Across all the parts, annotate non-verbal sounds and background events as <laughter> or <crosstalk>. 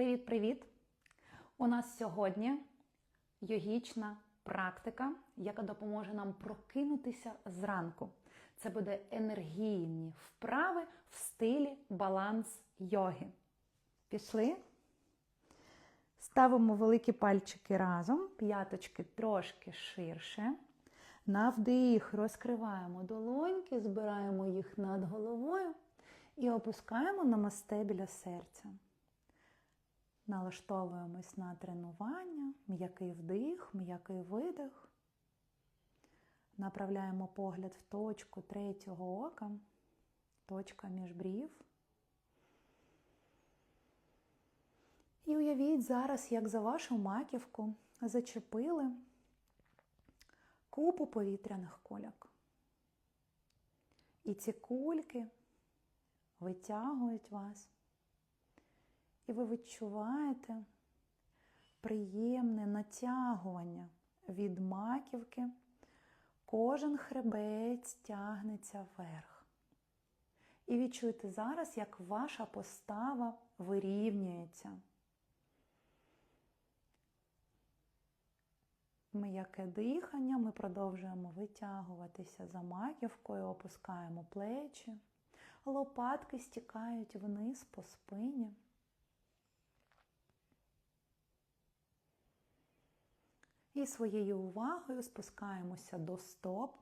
Привіт-привіт! У нас сьогодні йогічна практика, яка допоможе нам прокинутися зранку. Це буде енергійні вправи в стилі баланс йоги. Пішли. Ставимо великі пальчики разом, п'яточки трошки ширше. На вдих розкриваємо долоньки, збираємо їх над головою і опускаємо намасте біля серця. Налаштовуємось на тренування, м'який вдих, м'який видих. Направляємо погляд в точку третього ока, точка між брів. І уявіть зараз, як за вашу маківку зачепили купу повітряних кульок. І ці кульки витягують вас. І ви відчуваєте приємне натягування від маківки. Кожен хребець тягнеться вверх. І відчуйте зараз, як ваша постава вирівнюється. М'яке дихання, ми продовжуємо витягуватися за маківкою, опускаємо плечі, лопатки стікають вниз по спині. І своєю увагою спускаємося до стоп.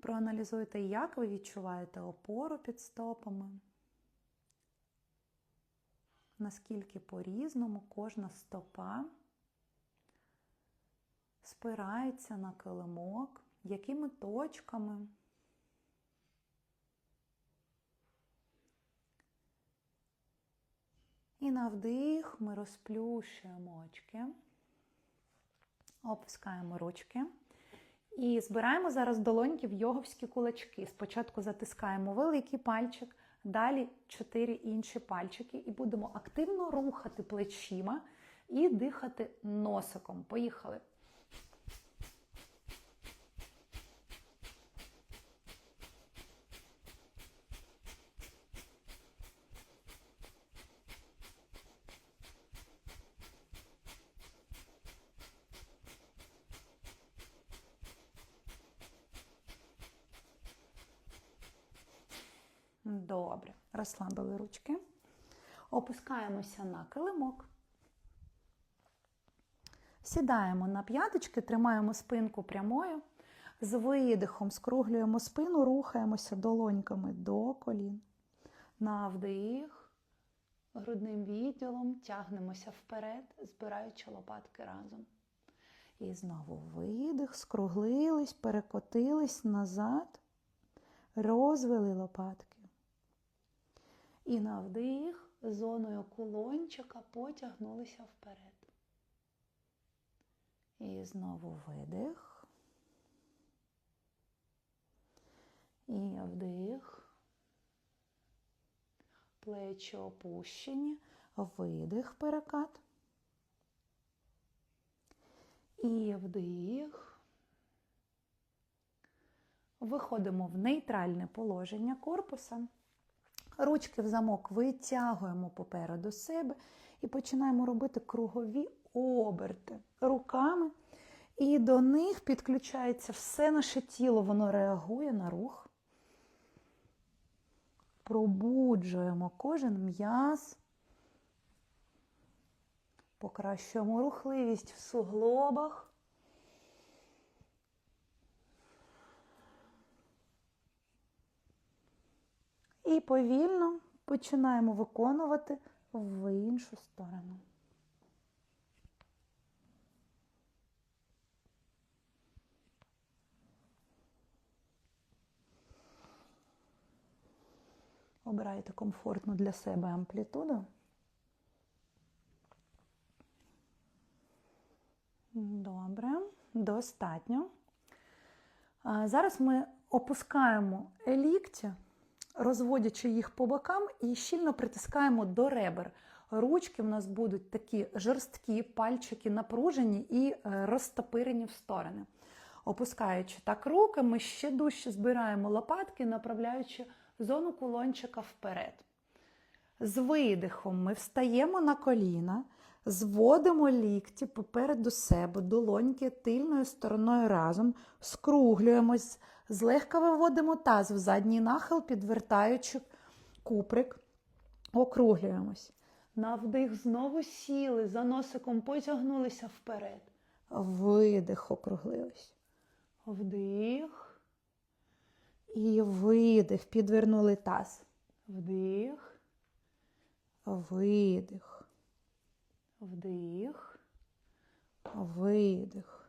Проаналізуйте, як ви відчуваєте опору під стопами, наскільки по-різному кожна стопа спирається на килимок, якими точками. І на вдих ми розплющуємо очки, опускаємо ручки. І збираємо зараз долоньки в йоговські кулачки. Спочатку затискаємо великий пальчик, далі чотири інші пальчики, і будемо активно рухати плечима і дихати носиком. Поїхали. Добре. Розслабили ручки. Опускаємося на килимок. Сідаємо на п'яточки, тримаємо спинку прямою. З видихом скруглюємо спину, рухаємося долоньками до колін. На вдих, грудним відділом тягнемося вперед, збираючи лопатки разом. І знову видих, скруглились, перекотились назад, розвели лопатки. І на вдих зоною кулончика потягнулися вперед. І знову видих. І вдих. Плечі опущені, видих, перекат. І вдих. Виходимо в нейтральне положення корпуса. Ручки в замок витягуємо попереду себе і починаємо робити кругові оберти руками. І до них підключається все наше тіло, воно реагує на рух. Пробуджуємо кожен м'яз, покращуємо рухливість в суглобах. І повільно починаємо виконувати в іншу сторону. Обирайте комфортну для себе амплітуду. Добре, достатньо. Зараз ми опускаємо лікті розводячи їх по бокам і щільно притискаємо до ребер. Ручки в нас будуть такі жорсткі, пальчики напружені і розтопирені в сторони. Опускаючи так руки, ми ще дужче збираємо лопатки, направляючи зону кулончика вперед. З видихом ми встаємо на коліна, зводимо лікті попереду себе, долоньки тильною стороною разом, скруглюємось, злегка виводимо таз в задній нахил, підвертаючи куприк, округлюємось. На вдих знову сіли, за носиком потягнулися вперед. Видих, округлились. Вдих. І видих. Підвернули таз. Вдих. Видих. Вдих. Видих.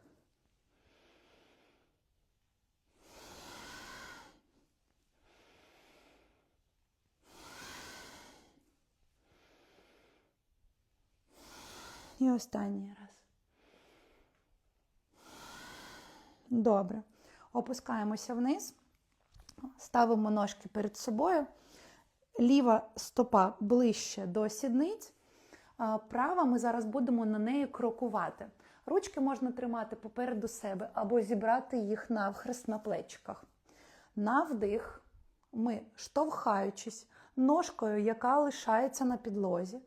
Останній раз. Добре. Опускаємося вниз, ставимо ножки перед собою. Ліва стопа ближче до сідниць. Права ми зараз будемо на неї крокувати. Ручки можна тримати попереду себе або зібрати їх навхрест на плечиках. На вдих ми, штовхаючись ножкою, яка лишається на підлозі,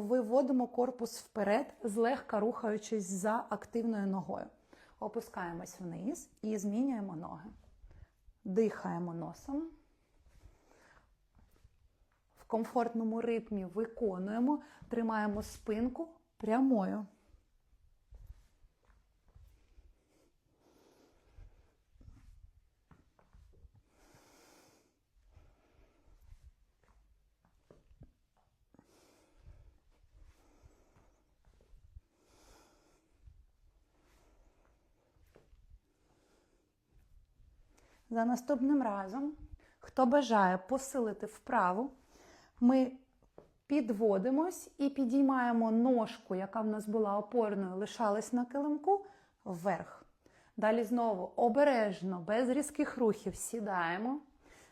виводимо корпус вперед, злегка рухаючись за активною ногою. Опускаємось вниз і змінюємо ноги. Дихаємо носом. В комфортному ритмі виконуємо, тримаємо спинку прямою. За наступним разом, хто бажає посилити вправу, ми підводимось і підіймаємо ножку, яка в нас була опорною, лишалась на килимку, вверх. Далі знову обережно, без різких рухів сідаємо,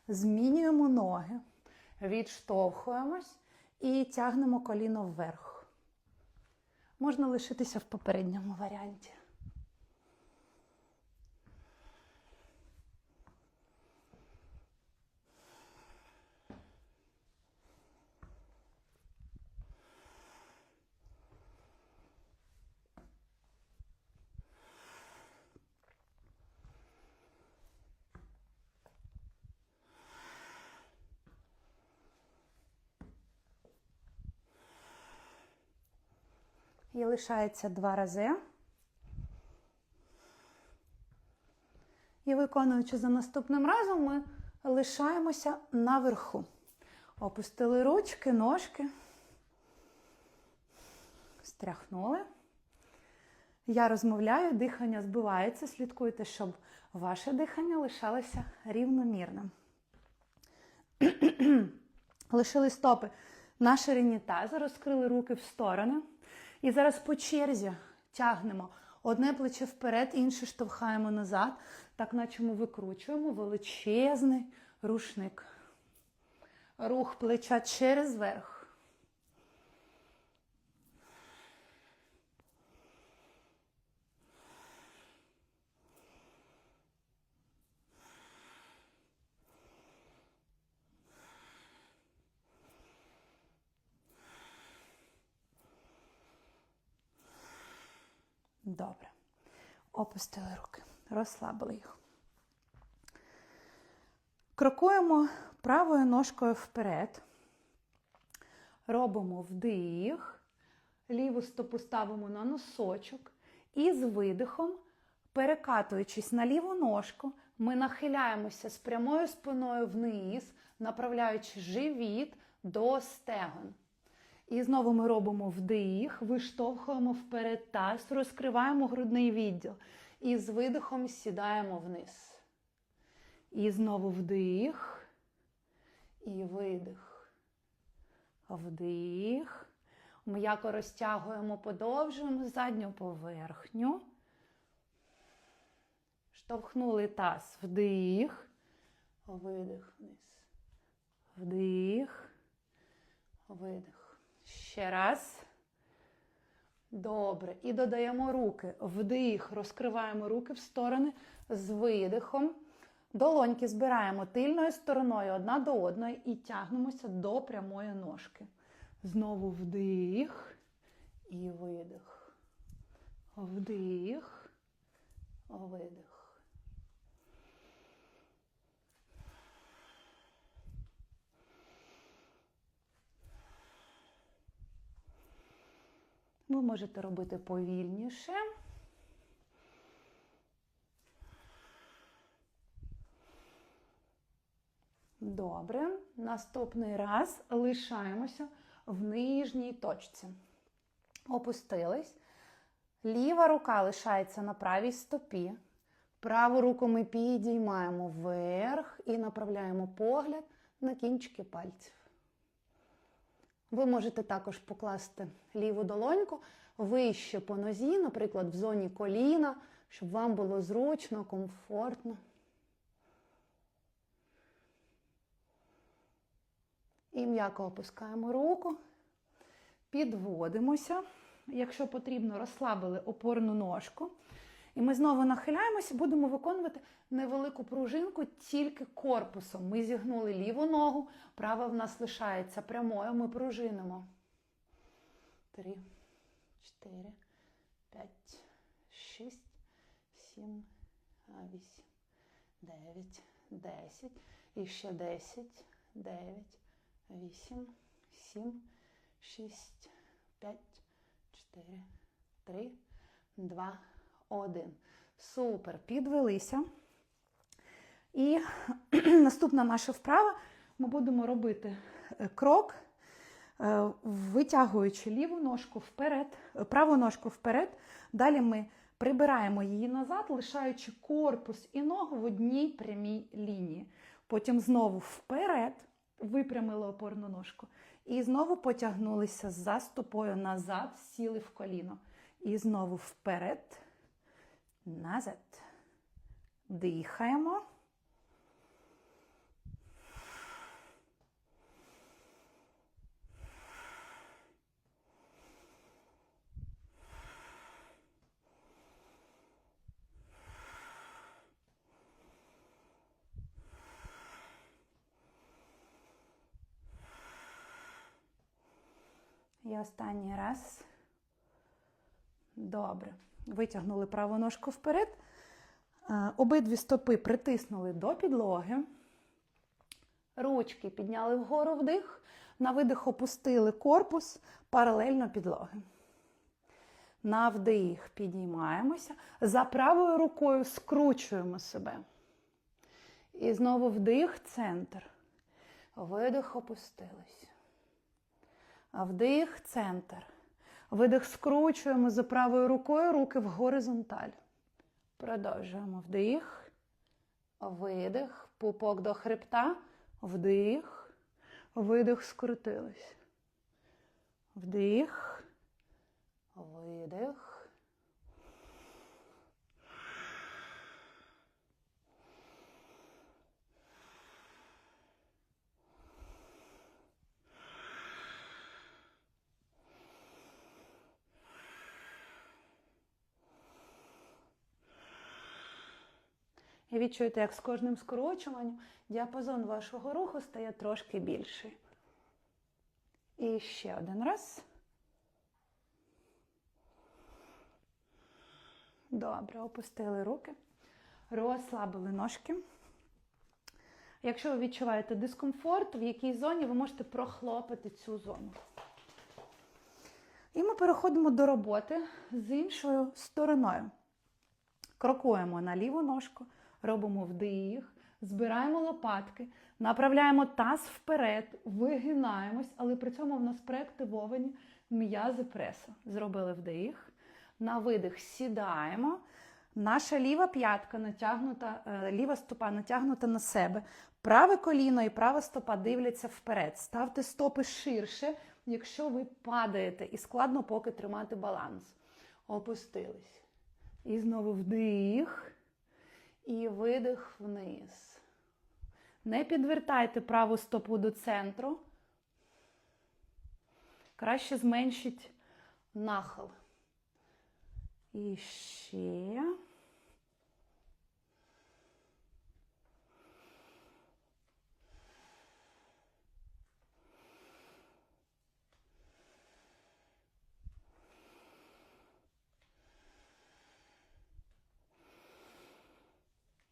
змінюємо ноги, відштовхуємось і тягнемо коліно вверх. Можна лишитися в попередньому варіанті. І лишається два рази. І виконуючи за наступним разом, ми лишаємося наверху. Опустили ручки, ножки. Стряхнули. Я розмовляю, дихання збивається. Слідкуйте, щоб ваше дихання лишалося рівномірним. <clears throat> Лишили стопи на ширині таза, розкрили руки в сторони. І зараз по черзі тягнемо одне плече вперед, інше штовхаємо назад, так наче ми викручуємо величезний рушник. Рух плеча через верх. Добре. Опустили руки, розслабили їх. Крокуємо правою ножкою вперед. Робимо вдих, ліву стопу ставимо на носочок. І з видихом, перекатуючись на ліву ножку, ми нахиляємося з прямою спиною вниз, направляючи живіт до стегон. І знову ми робимо вдих, виштовхуємо вперед таз, розкриваємо грудний відділ. І з видихом сідаємо вниз. І знову вдих. І видих. Вдих. М'яко розтягуємо, подовжуємо задню поверхню. Штовхнули таз. Вдих. Видих вниз. Вдих. Видих. Ще раз. Добре. І додаємо руки. Вдих. Розкриваємо руки в сторони з видихом. Долоньки збираємо тильною стороною одна до одної і тягнемося до прямої ножки. Знову вдих і видих. Вдих, видих. Ви можете робити повільніше. Добре. Наступний раз лишаємося в нижній точці. Опустились. Ліва рука лишається на правій стопі. Праву руку ми підіймаємо вверх і направляємо погляд на кінчики пальців. Ви можете також покласти ліву долоньку вище по нозі, наприклад, в зоні коліна, щоб вам було зручно, комфортно. І м'яко опускаємо руку, підводимося. Якщо потрібно, розслабили опорну ножку. І ми знову нахиляємося, будемо виконувати невелику пружинку тільки корпусом. Ми зігнули ліву ногу, права в нас лишається прямою, ми пружинимо. Три, чотири, п'ять, шість, сім, вісім, дев'ять, десять. І ще десять, дев'ять, вісім, сім, шість, п'ять, чотири, три, два. Один. Супер. Підвелися. І <clears throat> наступна наша вправа ми будемо робити крок, витягуючи ліву ножку вперед, праву ножку вперед. Далі ми прибираємо її назад, лишаючи корпус і ногу в одній прямій лінії. Потім знову вперед, випрямили опорну ножку. І знову потягнулися за стопою назад, сіли в коліно. І знову вперед назад. Дихаємо. І останній раз. Добре. Витягнули праву ножку вперед. Обидві стопи притиснули до підлоги. Ручки підняли вгору вдих. На видих опустили корпус паралельно підлоги. На вдих підіймаємося. За правою рукою скручуємо себе. І знову вдих, центр. Видих, опустились. Вдих, центр. Видих скручуємо за правою рукою руки в горизонталь. Продовжуємо вдих, видих, пупок до хребта, вдих, видих, скрутились. Вдих, видих. І відчуєте, як з кожним скорочуванням діапазон вашого руху стає трошки більший. І ще один раз. Добре, опустили руки, розслабили ножки. Якщо ви відчуваєте дискомфорт, в якій зоні ви можете прохлопати цю зону. І ми переходимо до роботи з іншою стороною. Крокуємо на ліву ножку. Робимо вдих, збираємо лопатки, направляємо таз вперед, вигинаємось, але при цьому в нас преактивовані м'язи преса. Зробили вдих. На видих сідаємо. Наша ліва п'ятка натягнута, е, ліва стопа натягнута на себе. Праве коліно і права стопа дивляться вперед. Ставте стопи ширше, якщо ви падаєте, і складно поки тримати баланс. Опустились. І знову вдих. І видих вниз. Не підвертайте праву стопу до центру. Краще зменшіть нахил. І ще.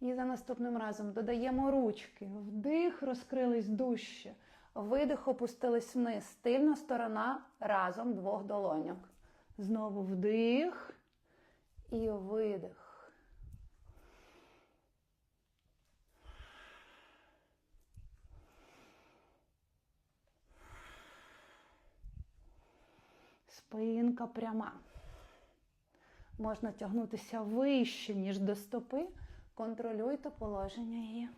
І за наступним разом додаємо ручки. Вдих, розкрились дужче. Видих, опустились вниз. Тильна сторона разом двох долоньок. Знову вдих і видих. Спинка пряма. Можна тягнутися вище, ніж до стопи. Контролюйте положення її.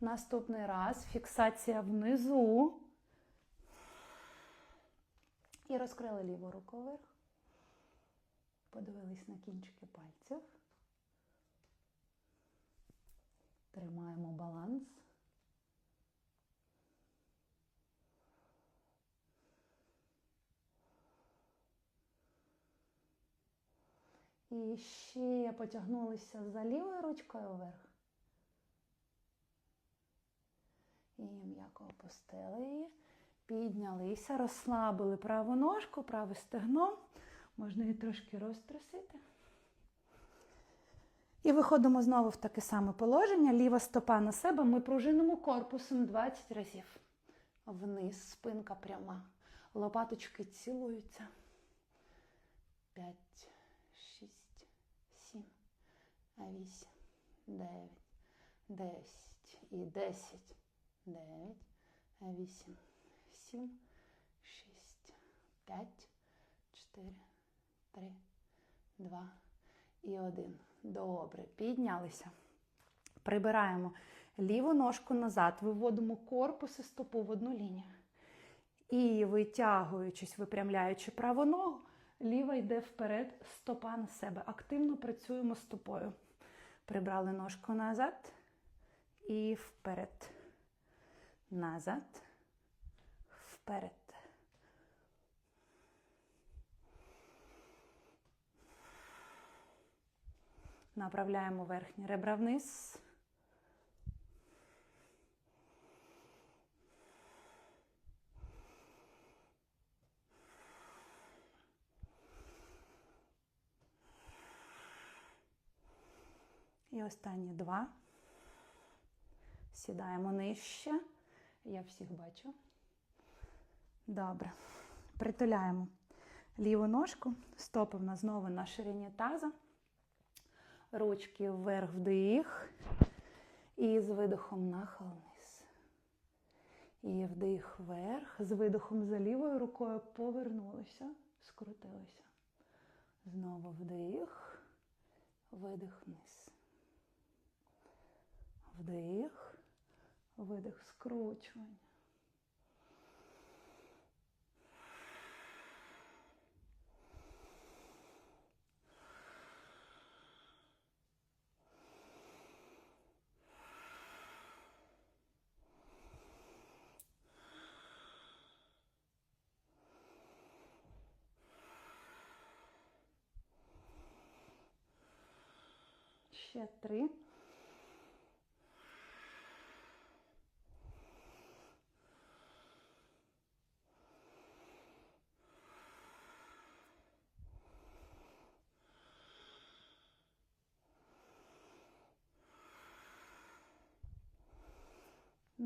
Наступний раз фіксація внизу. І розкрили ліву руку вверх. Подивились на кінчики пальців. Тримаємо баланс. І ще потягнулися за лівою ручкою вверх. І м'яко опустили її. Піднялися, розслабили праву ножку, праве стегно. Можна її трошки розтрусити. І виходимо знову в таке саме положення. Ліва стопа на себе. Ми пружинимо корпусом 20 разів. Вниз, спинка пряма. Лопаточки цілуються. 5, 6, 7, 8, 9, 10 і 10, 9, 8, 7, 6, 5, 4, 3, 2 і 1. Добре, піднялися. Прибираємо ліву ножку назад, виводимо корпус і стопу в одну лінію. І витягуючись, випрямляючи праву ногу, ліва йде вперед, стопа на себе. Активно працюємо стопою. Прибрали ножку назад і вперед. Назад, вперед. Направляємо верхні ребра вниз. І останні два. Сідаємо нижче. Я всіх бачу. Добре. Притуляємо ліву ножку, стопи в нас знову на ширині таза. Ручки вверх вдих. І з видихом нахил вниз. І вдих вверх. З видихом за лівою рукою повернулися, скрутилися. Знову вдих, видих вниз. Вдих, видих, скручування. Ще три.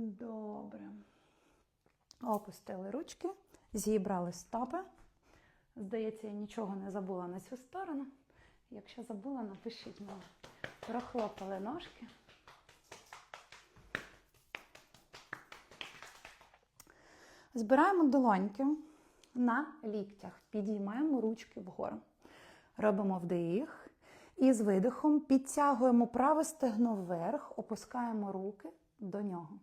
Добре. Опустили ручки, зібрали стопи. Здається, я нічого не забула на цю сторону. Якщо забула, напишіть мені. Прохлопали ножки. Збираємо долоньки на ліктях, підіймаємо ручки вгору. Робимо вдих. І з видихом підтягуємо праве стегно вверх, опускаємо руки до нього.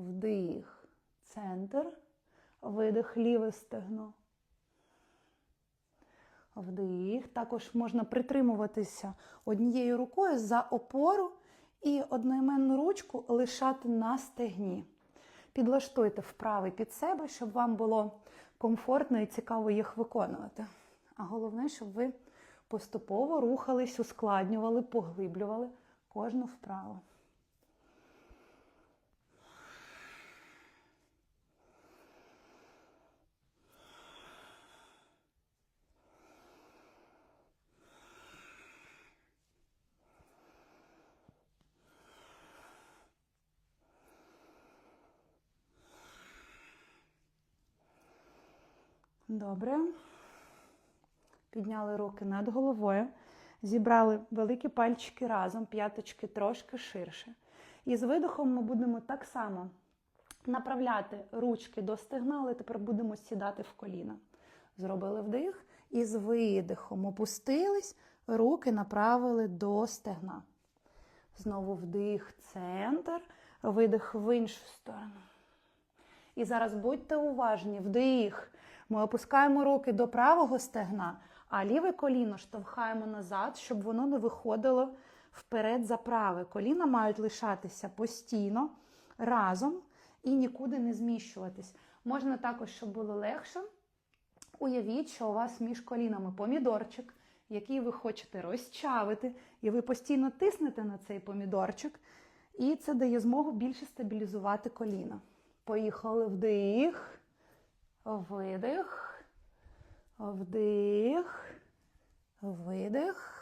Вдих, центр, видих, ліве стегно. Вдих. Також можна притримуватися однією рукою за опору і одноіменну ручку лишати на стегні. Підлаштуйте вправи під себе, щоб вам було комфортно і цікаво їх виконувати. А головне, щоб ви поступово рухались, ускладнювали, поглиблювали кожну вправу. Добре. Підняли руки над головою. Зібрали великі пальчики разом, п'яточки трошки ширше. І з видохом ми будемо так само направляти ручки до стегна, але тепер будемо сідати в коліна. Зробили вдих і з видихом опустились, руки направили до стегна. Знову вдих, центр, видих в іншу сторону. І зараз будьте уважні, вдих. Ми опускаємо руки до правого стегна, а ліве коліно штовхаємо назад, щоб воно не виходило вперед за праве. Коліна мають лишатися постійно разом і нікуди не зміщуватись. Можна також, щоб було легше. Уявіть, що у вас між колінами помідорчик, який ви хочете розчавити, і ви постійно тиснете на цей помідорчик, і це дає змогу більше стабілізувати коліна. Поїхали вдих, видих, вдих, видих.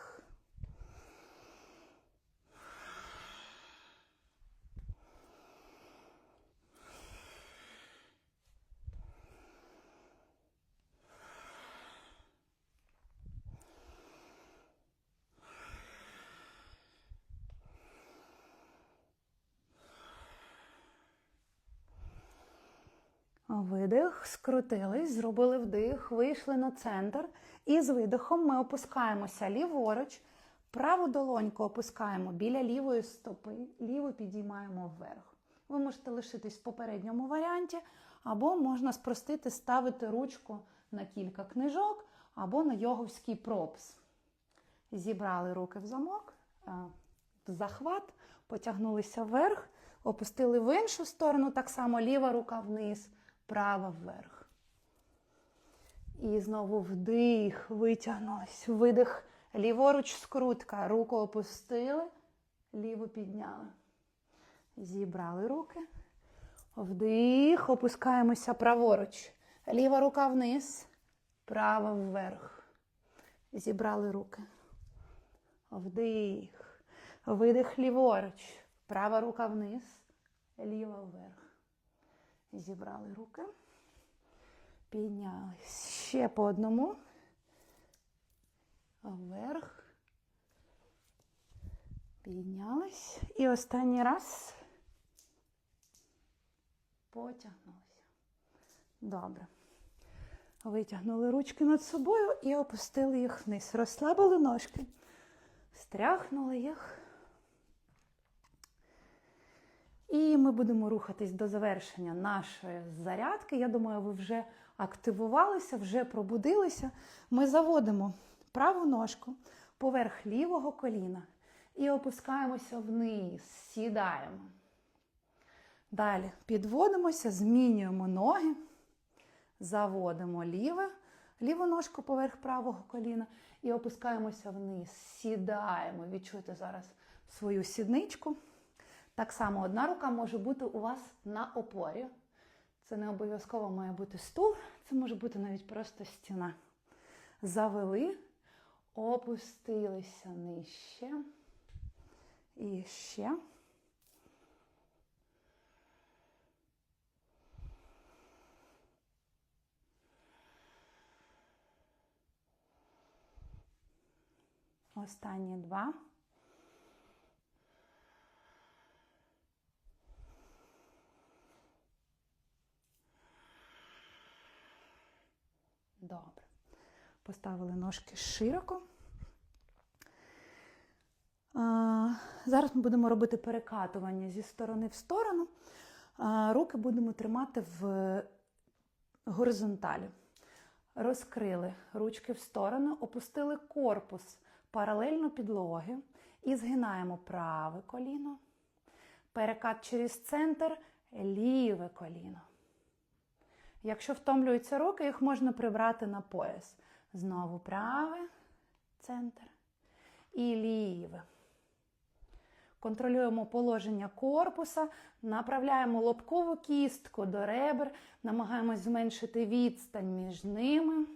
Видих, скрутились, зробили вдих, вийшли на центр. І з видихом ми опускаємося ліворуч, праву долоньку опускаємо біля лівої стопи, ліву підіймаємо вверх. Ви можете лишитись в попередньому варіанті, або можна спростити, ставити ручку на кілька книжок, або на йоговський пропс. Зібрали руки в замок, в захват, потягнулися вверх, опустили в іншу сторону, так само ліва рука вниз права вверх. І знову вдих, витягнулись. Видих, ліворуч скрутка. Руку опустили, ліву підняли. Зібрали руки. Вдих, опускаємося праворуч. Ліва рука вниз, права вверх. Зібрали руки. Вдих. Видих ліворуч. Права рука вниз, ліва вверх. Зібрали руки. Піднялись. Ще по одному. Вверх. Піднялись. І останній раз. Потягнулися. Добре. Витягнули ручки над собою і опустили їх вниз. Розслабили ножки. Стряхнули їх. Ми будемо рухатись до завершення нашої зарядки. Я думаю, ви вже активувалися, вже пробудилися. Ми заводимо праву ножку поверх лівого коліна і опускаємося вниз, сідаємо. Далі підводимося, змінюємо ноги, заводимо ліве, ліву ножку поверх правого коліна і опускаємося вниз, сідаємо. Відчуйте зараз свою сідничку. Так само одна рука може бути у вас на опорі. Це не обов'язково має бути стул, це може бути навіть просто стіна. Завели, опустилися нижче. І ще. Останні два. Добре. Поставили ножки широко. А, зараз ми будемо робити перекатування зі сторони в сторону. А, руки будемо тримати в горизонталі. Розкрили ручки в сторону, опустили корпус паралельно підлоги і згинаємо праве коліно. Перекат через центр, ліве коліно. Якщо втомлюються руки, їх можна прибрати на пояс. Знову праве, центр і ліве. Контролюємо положення корпуса, направляємо лобкову кістку до ребер, намагаємось зменшити відстань між ними.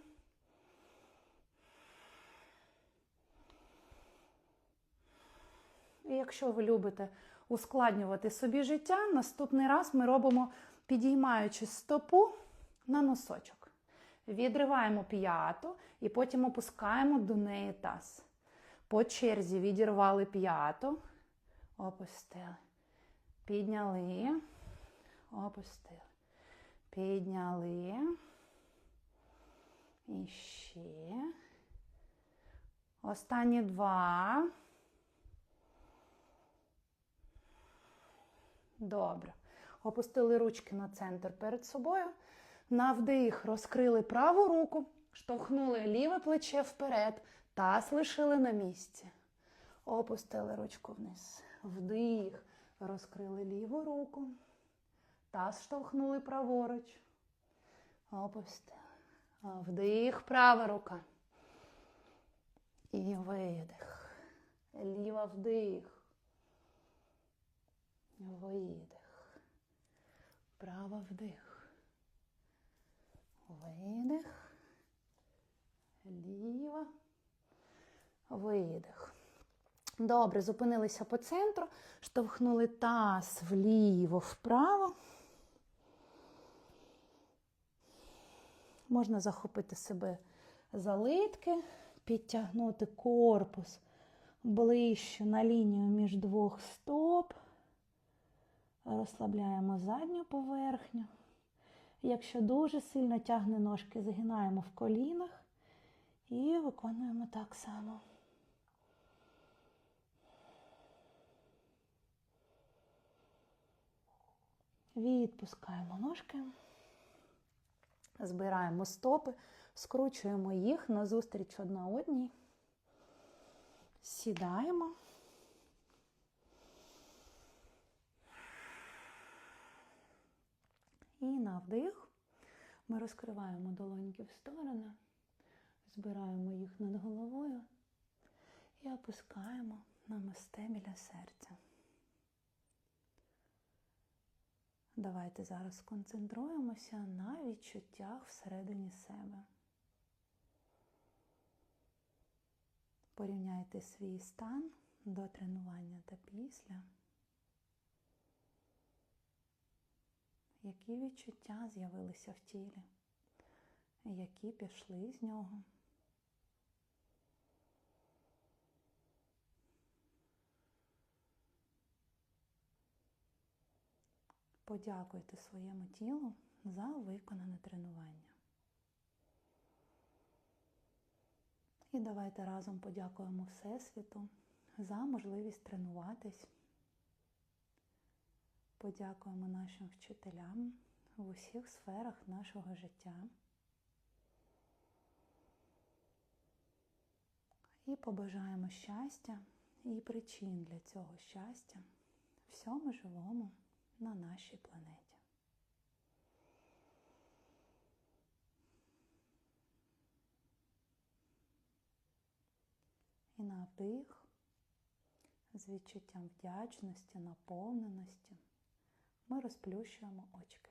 І якщо ви любите ускладнювати собі життя, наступний раз ми робимо, підіймаючи стопу на носочок. Відриваємо п'яту і потім опускаємо до неї таз. По черзі відірвали п'яту, опустили. Підняли, опустили. Підняли. І ще. Останні два. Добре. Опустили ручки на центр перед собою. На вдих розкрили праву руку, штовхнули ліве плече вперед, таз лишили на місці. Опустили ручку вниз. Вдих. Розкрили ліву руку. Таз штовхнули праворуч. Опустили. Вдих, права рука. І видих. Ліва вдих. Видих. Права вдих. Видих. Ліва. Видих. Добре, зупинилися по центру, штовхнули таз вліво, вправо. Можна захопити себе за литки, підтягнути корпус ближче на лінію між двох стоп. Розслабляємо задню поверхню. Якщо дуже сильно тягне ножки, згинаємо в колінах і виконуємо так само. Відпускаємо ножки, збираємо стопи, скручуємо їх назустріч одна одній, сідаємо. І на вдих ми розкриваємо долоньки в сторони, збираємо їх над головою і опускаємо на мосте біля серця. Давайте зараз сконцентруємося на відчуттях всередині себе. Порівняйте свій стан до тренування та після. Які відчуття з'явилися в тілі, які пішли з нього. Подякуйте своєму тілу за виконане тренування. І давайте разом подякуємо Всесвіту за можливість тренуватись. Подякуємо нашим вчителям в усіх сферах нашого життя. І побажаємо щастя і причин для цього щастя всьому живому на нашій планеті. І на вдих з відчуттям вдячності, наповненості ми розплющуємо очки.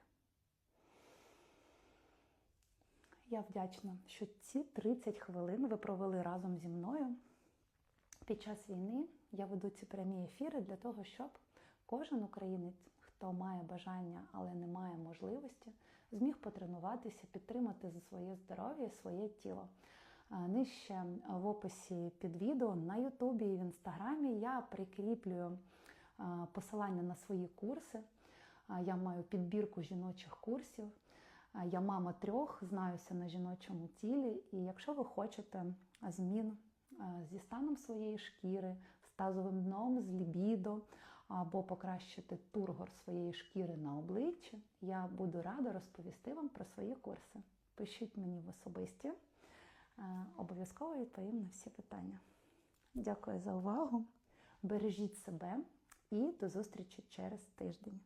Я вдячна, що ці 30 хвилин ви провели разом зі мною. Під час війни я веду ці прямі ефіри для того, щоб кожен українець, хто має бажання, але не має можливості, зміг потренуватися, підтримати за своє здоров'я, своє тіло. Нижче в описі під відео на Ютубі і в Інстаграмі я прикріплюю посилання на свої курси. Я маю підбірку жіночих курсів. Я мама трьох, знаюся на жіночому тілі. І якщо ви хочете змін зі станом своєї шкіри, з тазовим дном, з лібідо, або покращити тургор своєї шкіри на обличчі, я буду рада розповісти вам про свої курси. Пишіть мені в особисті, обов'язково відповім на всі питання. Дякую за увагу. Бережіть себе і до зустрічі через тиждень.